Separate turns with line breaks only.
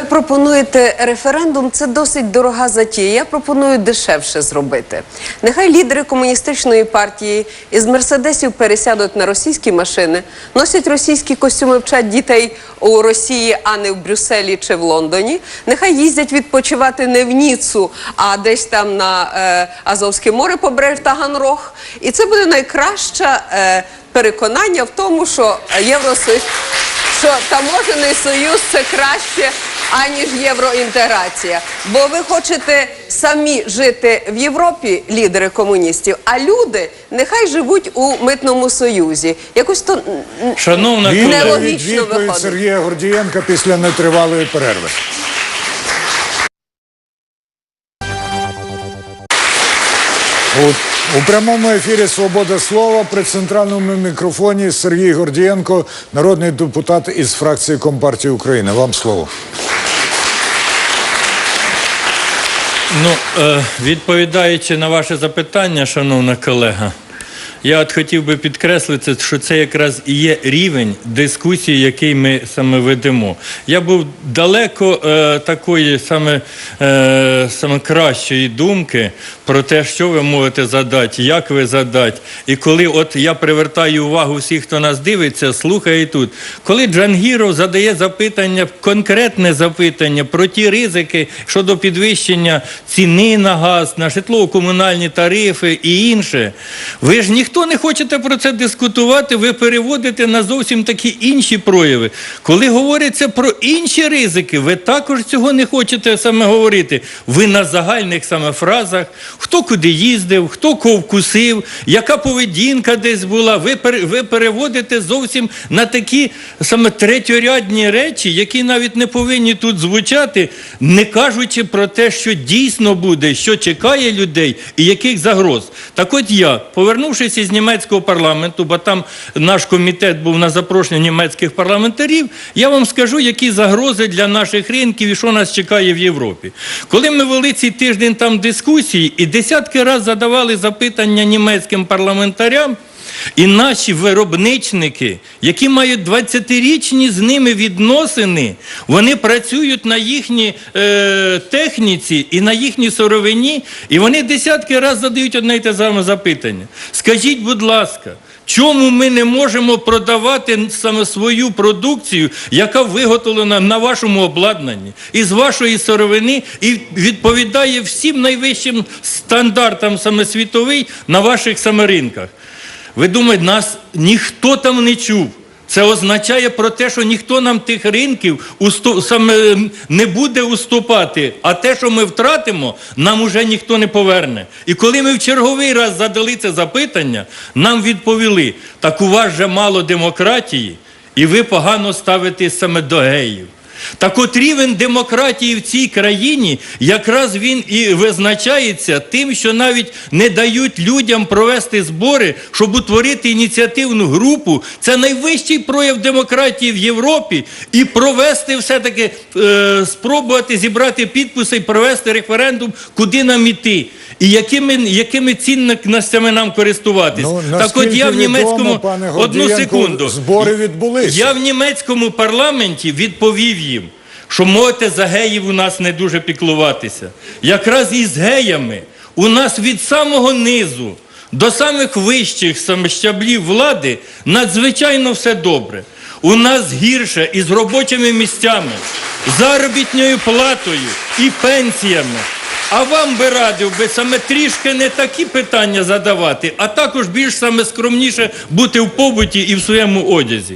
Ви пропонуєте референдум, це досить дорога затія. Я пропоную дешевше зробити. Нехай лідери комуністичної партії із мерседесів пересядуть на російські машини, носять російські костюми, вчать дітей у Росії, а не в Брюсселі чи в Лондоні. Нехай їздять відпочивати не в Ніцу, а десь там на е, Азовське море побережжя Таганрог. І це буде найкраще е, переконання в тому, що Євросоюз що таможений союз це краще, аніж євроінтеграція. Бо ви хочете самі жити в Європі, лідери комуністів, а люди нехай живуть у митному союзі. Якось то
Шановна
Він- Нелогічно виходить.
Сергія Гордієнка після нетривалої перерви. У, у прямому ефірі Свобода слова при центральному мікрофоні Сергій Гордієнко, народний депутат із фракції Компартії України. Вам слово.
Ну, е, відповідаючи на ваше запитання, шановна колега, я от хотів би підкреслити, що це якраз і є рівень дискусії, який ми саме ведемо. Я був далеко е, такої саме, е, саме кращої думки про те, що ви можете задати, як ви задати. І коли от я привертаю увагу всіх, хто нас дивиться, слухає тут, коли Джангіров задає запитання, конкретне запитання про ті ризики щодо підвищення ціни на газ, на житлово-комунальні тарифи і інше, ви ж ніхто не хочете про це дискутувати, ви переводите на зовсім такі інші прояви. Коли говориться про інші ризики, ви також цього не хочете саме говорити. Ви на загальних саме фразах, хто куди їздив, хто кого вкусив, яка поведінка десь була. Ви, ви переводите зовсім на такі саме третьорядні речі, які навіть не повинні тут звучати, не кажучи про те, що дійсно буде, що чекає людей і яких загроз. Так от я, повернувшись із німецького парламенту, бо там наш комітет був на запрошення німецьких парламентарів, я вам скажу, які загрози для наших ринків і що нас чекає в Європі. Коли ми вели цей тиждень там дискусії і десятки разів задавали запитання німецьким парламентарям, і наші виробничники, які мають 20-річні з ними відносини, вони працюють на їхній е, техніці і на їхній сировині, і вони десятки разів задають одне й те саме запитання. Скажіть, будь ласка, чому ми не можемо продавати саме свою продукцію, яка виготовлена на вашому обладнанні, із вашої сировини, і відповідає всім найвищим стандартам саме світовий на ваших саме ринках? Ви думаєте, нас ніхто там не чув. Це означає про те, що ніхто нам тих ринків не буде уступати. А те, що ми втратимо, нам уже ніхто не поверне. І коли ми в черговий раз задали це запитання, нам відповіли: так у вас же мало демократії, і ви погано ставитесь саме до геїв. Так от рівень демократії в цій країні якраз він і визначається тим, що навіть не дають людям провести збори, щоб утворити ініціативну групу. Це найвищий прояв демократії в Європі, і провести все-таки, е, спробувати зібрати підписи і провести референдум, куди нам іти. І якими, якими цінностями нам користуватись?
Ну,
так от я в німецькому
відомо, пане
одну секунду.
збори відбулися.
Я в німецькому парламенті відповів їм, що можете за геїв у нас не дуже піклуватися. Якраз із геями у нас від самого низу до самих вищих щаблів влади надзвичайно все добре. У нас гірше із робочими місцями, заробітною платою і пенсіями. А вам би радив би саме трішки не такі питання задавати, а також більш саме скромніше бути в побуті і в своєму одязі.